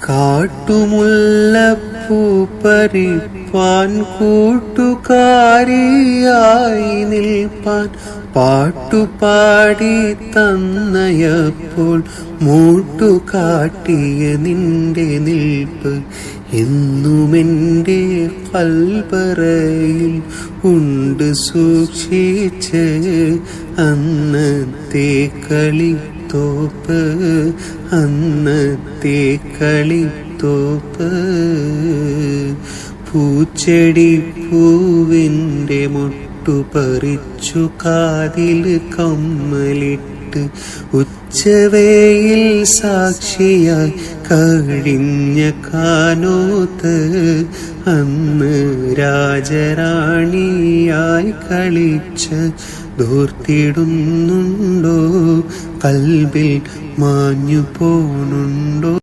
കാട്ടുമുല്ലപ്പൂ പരിപ്പാൻ കൂട്ടുകാരിയായി നിൽപ്പാൻ പാട്ടുപാടി തന്നയപ്പോൾ മൂട്ടുകാട്ടിയ നിന്റെ നിൽപ്പ് എന്നുമെന്റെ കൽപ്പറയിൽ ഉണ്ട് സൂക്ഷിച്ച് അന്നത്തെ കളിത്തോപ്പ് അന്നത്തെ കളിത്തോപ്പ്. പൂച്ചെടി പൂവിന്റെ മുട്ടു പറിച്ചു കാതിൽ കമ്മലിട്ട് ഉച്ചവേയിൽ സാക്ഷിയായി കഴിഞ്ഞ കാനോത്ത് അന്ന് രാജറാണിയായി കളിച്ച് ദൂർത്തിടുന്നുണ്ടോ? കൽബിൽ മാഞ്ഞു പോണുണ്ടോ